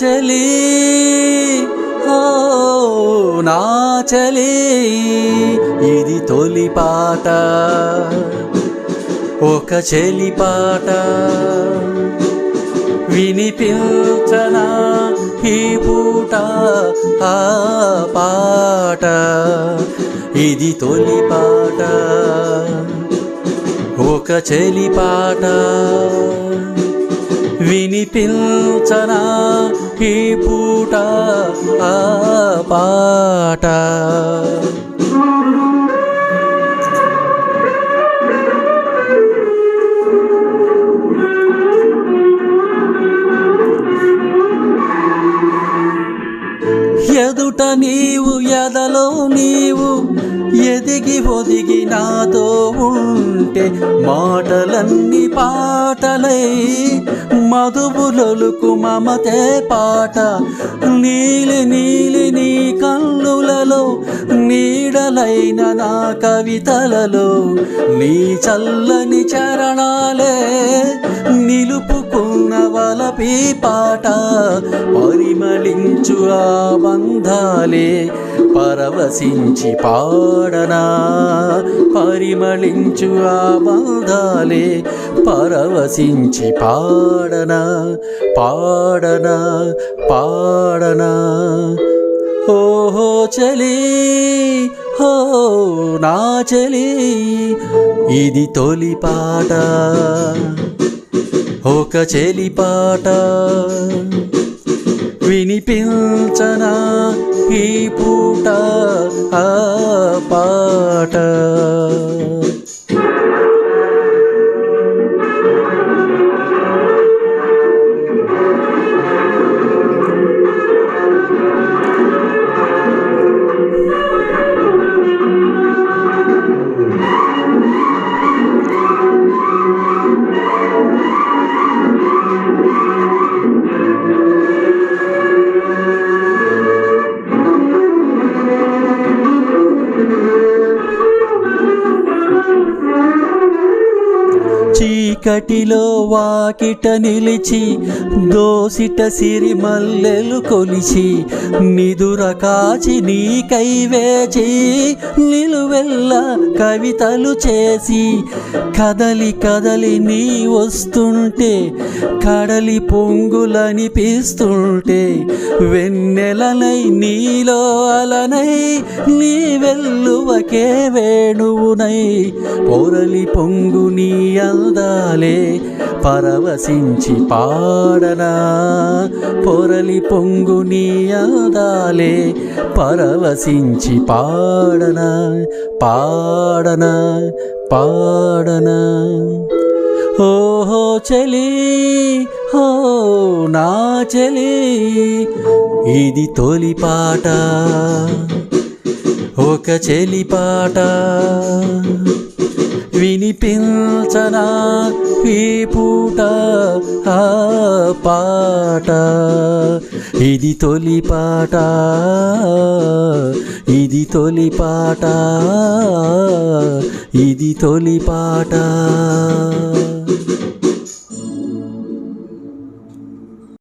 చలి హో నా చలి ఇది తొలి పాట ఒక చెలి పాట వినిపించన ఈ పూట ఆ పాట ఇది తొలి పాట ఒక చెలి పాట వినిపించనా ఈ పూట ఆ పాట. ఎదుట నీవు ఎదలో నీవు ఎదిగి ఒదిగి నాతో ఉంటే మాటలన్నీ పాటలై మధుబులొలుకు మమతే పాట. నీలి నీలి నీ నీడలైన నా కవితలలో నీ చల్లని చరణాలే నిలుపుకున్న వలపి పాట పరిమళించు ఆ బంధాలే పరవశించి పాడనా. పరిమళించు ఆ బంధాలే పరవశించి పాడనా. పాడనా పాడనా. ఓహో చలీ హో నా చెలి ఇది తొలి పాట. ఒక చెలి పాట. వినిపించనా ఈ పూట ఆ పాట? చీకటిలో వాకిట నిలిచి దోసిట సిరి మల్లెలు కొలిచి నిదుర కాచి నీకై వేచి నిలువెల్ల కవితలు చేసి కదలి కదలి నీ వస్తుంటే కడలి పొంగులనిపిస్తుంటే వెన్నెలనై నీలో అలనై నీ వెల్లువకే వేణువునై పొరలి పొంగు నీ అందాలే పరవశించి పాడనా? పొరలి పొంగు నీయాదాలే పరవశించి పాడనా? పాడనా? పాడనా? ఓహో చలి హో నా చలి ఇది తొలి పాట ఒక చెలి పాట. వినిపించనా ఈ పూట ఆ పాట? ఇది తొలి పాట ఇది తొలి పాట ఇది తొలి పాట.